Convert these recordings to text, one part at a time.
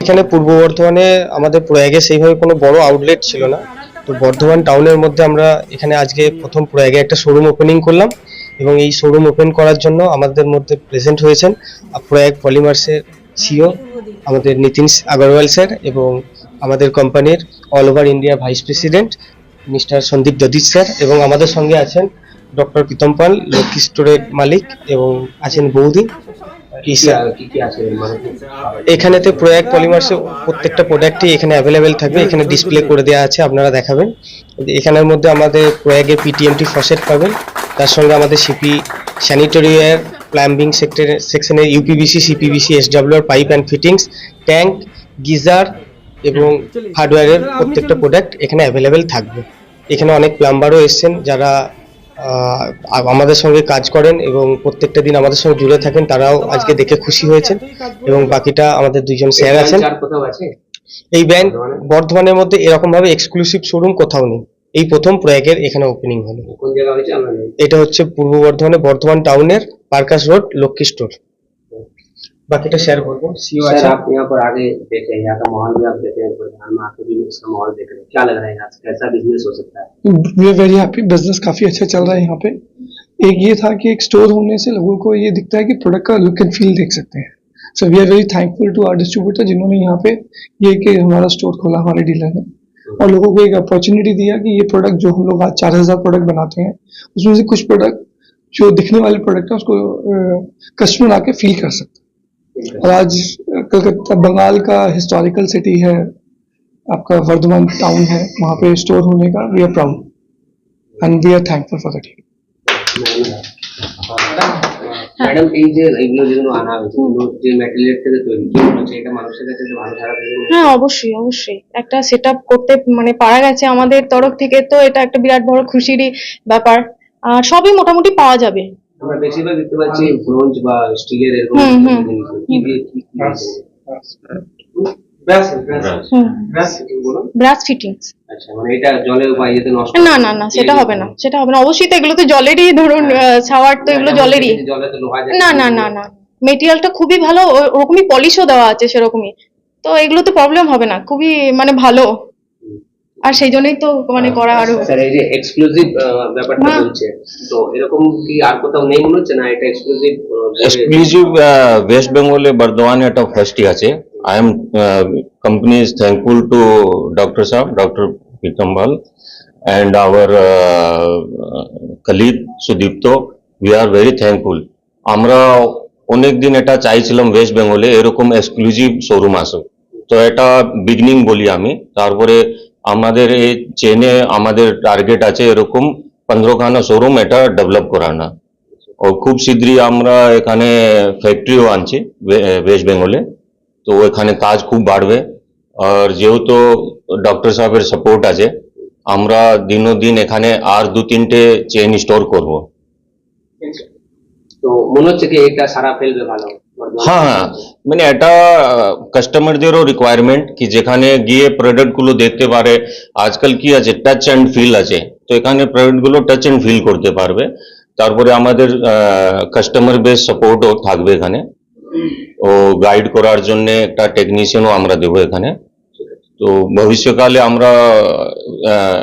এখানে পূর্ব বর্ধমানে আমাদের প্রয়াগে সেইভাবে কোনো বড় আউটলেট ছিল না। তো বর্ধমান টাউনের মধ্যে আমরা এখানে আজকে প্রথম প্রয়াগে একটা শোরুম ওপেনিং করলাম এবং এই শোরুম ওপেন করার জন্য আমাদের মধ্যে প্রেজেন্ট হয়েছেন প্রয়াগ পলিমার্সের সিও আমাদের নীতিন আগরওয়াল স্যার এবং আমাদের কোম্পানির all over India vice president mister Sandeep দদিত sir এবং আমাদের সঙ্গে আছেন ডক্টর প্রীতম পাল, লক্ষ্মী স্টোরের মালিক এবং আছেন বৌদি। এখানেতে প্রয়াগ পলিমার্সের প্রত্যেকটা প্রোডাক্টই এখানে অ্যাভেলেবেল থাকবে, এখানে ডিসপ্লে করে দেওয়া আছে, আপনারা দেখাবেন। এখানের মধ্যে আমাদের প্রয়াগের পিটিএমটি ফসেট পাবেন, তার সঙ্গে আমাদের CP sanitary ware plumbing sector সেকশনে UPVC CPVC SWR pipe and fittings tank geyser এবং হার্ডওয়্যারের প্রত্যেকটা প্রোডাক্ট এখানে অ্যাভেলেবেল থাকবে। এখানে অনেক প্লাম্বারও এসছেন, যারা আমাদের সঙ্গে কাজ করেন এবং প্রত্যেকটা দিন আমাদের সঙ্গে জুড়ে থাকেন তারাও আজকে দেখে খুশি হয়েছেন এবং বাকিটা আমাদের দুইজন স্যার আছেন। এই ব্যান্ড বর্ধমানের মধ্যে এরকম ভাবে এক্সক্লুসিভ শোরুম কোথাও নেই। এই প্রথম প্রয়াগের এখানে ওপেনিং হলো। এটা হচ্ছে পূর্ব বর্ধমানে বর্ধমান টাউনের পার্কাস রোড লক্ষ্মী স্টোর बाकी तो शेयर दो। सीओ सर अच्छा। आप यहाँ पर आगे देखें यहाँ का माहौल भी आप देखें प्रधान आपके बिज़नेस का माहौल देख रहे हैं। क्या लग रहा है यहाँ कैसा बिज़नेस हो सकता है? वे वेरी हैप्पी बिज़नेस काफ़ी अच्छा चल रहा है यहाँ पे। एक ये था कि एक स्टोर होने से लोगों को ये दिखता है कि प्रोडक्ट का लुक एंड फील देख सकते हैं। So we are very thankful to our distributor जिन्होंने यहाँ पे ये कि हमारा स्टोर खोला हमारे डीलर ने। और लोगों को एक अपॉर्चुनिटी दिया कि ये प्रोडक्ट जो हम लोग आज चार हज़ार प्रोडक्ट बनाते हैं उसमें से कुछ प्रोडक्ट जो दिखने वाले प्रोडक्ट है उसको कस्टमर आके फील कर सकते हैं। आज अ, कलकत्ता बंगाल का हिस्टोरिकल सिटी है आपका वर्धमान टाउन है वहाँ पे स्टोर होने का we are proud and we are thankful for that madam এই যে এগুলো যেগুলো আনা হয়েছে এগুলো যে ম্যাটেরিয়াল থেকে তৈরি কি মনে হচ্ছে এটা মানুষের কাছে যে ভালো সারা দেবে হ্যাঁ অবশ্যই অবশ্যই একটা সেট করতে মানে পারা গেছে আমাদের তরফ থেকে তো এটা একটা বিরাট বড় খুশিরই ব্যাপার আর সবই মোটামুটি পাওয়া যাবে আমরা বেশিরভাগ দেখতে পাচ্ছি ব্রোঞ্জ বা স্টিলের এরকম। কি দিয়ে কি ফিটিংস আচ্ছা মানে এটা জলে বা ইয়েতে নষ্ট না না না সেটা হবে না সেটা হবে না। অবশ্যই তো এগুলো তো জলেরই ধরুন ছাওয়ার তো এগুলো জলেরই। জলে তো লোহা যায় না না না না মেটেরিয়ালটা খুবই ভালো ওরকমই পলিশও দেওয়া আছে সেরকমই। তো এগুলো তো প্রবলেম হবে না খুবই মানে ভালো। আর সেই জন্যই তো মানে করা আরও স্যার এই যে এক্সক্লুসিভ ব্যাপারটা হ্যাঁ। বলছে তো এরকম কি আর কোথাও নেই মনে হচ্ছে না এটা এক্সক্লুসিভ এক্সক্লুসিভ ওয়েস্ট বেঙ্গলে বর্ধমানে একটা ফার্স্টই আছে। I am company is thankful to doctor সাহেব doctor Pritam Pal and our uh, colleague Sudipta we are very thankful আমরা অনেক দিন এটা চাইছিলাম ওয়েস্ট বেঙ্গলে এরকম এক্সক্লুসিভ শোরুম আসুক। তো এটা বিগনিং বলি আমি। তারপরে আমাদের এই চেনে আমাদের টার্গেট আছে এরকম পনেরোখানা শোরুম এটা ডেভেলপ করানো। ও খুব শীঘ্রই আমরা এখানে ফ্যাক্টরিও আনছি ওয়েস্ট বেঙ্গলে তো এখানে কাজ খুব বাড়বে। আর যেহেতু ডক্টর সাহেবের সাপোর্ট আছে, আমরা দিন এখানে আর দু তিনটে চেন স্টোর করব। তো মনে হচ্ছে কি এটা সারা ফেলবে ভালো। হ্যাঁ হ্যাঁ। মানে এটা কাস্টমারদেরও রিকোয়ারমেন্ট কি যেখানে গিয়ে প্রোডাক্টগুলো দেখতে পারে। আজকাল কি আছে? টাচ অ্যান্ড ফিল আছে। তো এখানে প্রোডাক্টগুলো টাচ অ্যান্ড ফিল করতে পারবে। তারপরে আমাদের কাস্টমার বেস সাপোর্টও থাকবে এখানে। ও গাইড করার জন্য একটা টেকনিশিয়ানও আমরা দেবো এখানে। তো ভবিষ্যকালে আমরা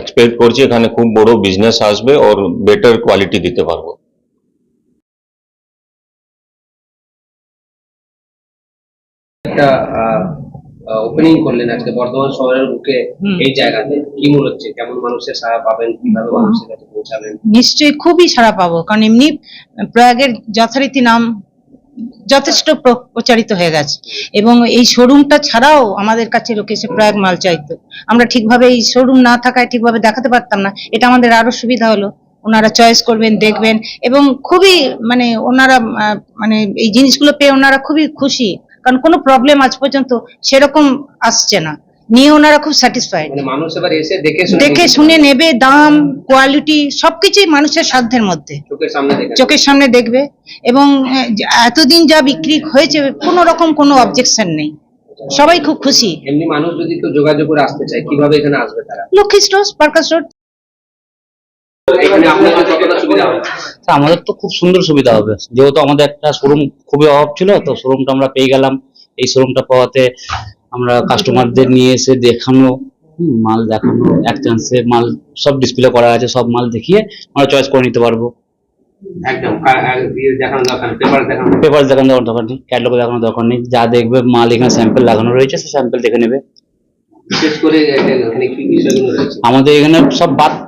এক্সপেক্ট করছি এখানে খুব বড় বিজনেস আসবে। ওর বেটার কোয়ালিটি দিতে পারব। একটা ওপেনিং করলেন আজকে বর্ধমান শহরের বুকে এই জায়গাতে। কি মনে হচ্ছে? কেমন মানুষের সাড়া পাবেন? কীভাবে মানুষের কাছে পৌঁছাবেন? নিশ্চয়ই খুবই সাড়া পাবো। কারণ এমনি প্রয়াগের যথারীতি নাম যথেষ্ট প্র- প্রচারিত হয়ে গেছে। এবং এই শোরুমটা ছাড়াও আমাদের কাছে লোকে এসে প্রয়াগ মাল চাইতো। আমরা ঠিকভাবে এই শোরুম না থাকায় ঠিকভাবে দেখাতে পারতাম না। এটা আমাদের আরও সুবিধা হলো। ওনারা চয়েস করবেন দেখবেন। এবং খুবই মানে ওনারা মানে এই জিনিসগুলো পেয়ে ওনারা খুবই খুশি। কারণ কোনো প্রবলেম আজ পর্যন্ত সেরকম আসছে না। নিয়ে ওনারা খুব স্যাটিসফাইড মানে মানুষ এবার এসে দেখে শুনে দেখে শুনে নেবে দাম কোয়ালিটি সবকিছুই মানুষের সাধ্যের মধ্যে। চোখের সামনে দেখে চোখের সামনে দেখবে। এবং এতদিন যা বিক্রি হয়েছে কোনো রকম কোনো অবজেকশন নেই। সবাই খুব খুশি। এমনি মানুষ যদি কেউ যোগাযোগ করে আসতে চায় কীভাবে এখানে আসবে তারা? Lakshmi store Parkas road. আমাদের তো খুব সুন্দর সুবিধা হবে। যেহেতু আমাদের একটা শোরুম খুবই অভাব ছিল তো শোরুমটা আমরা পেয়ে গেলাম। এই শোরুমটা পাওয়াতে আমরা কাস্টমারদের নিয়ে এসে দেখানো মাল দেখানো এক চান্সে মাল সব ডিসপ্লে করা আছে সব মাল দেখিয়ে আমরা চয়েস করে নিতে পারব। একদম। আহ, দিয়ে দেখানো দরকার পেপার দেখানো দেখানোর দরকার নেই ক্যাটালগ দেখানোর দরকার নেই যা দেখবে মাল এখানে স্যাম্পল লাগানো রয়েছে সে স্যাম্পল দেখে নেবে। আমাদের এখানে সব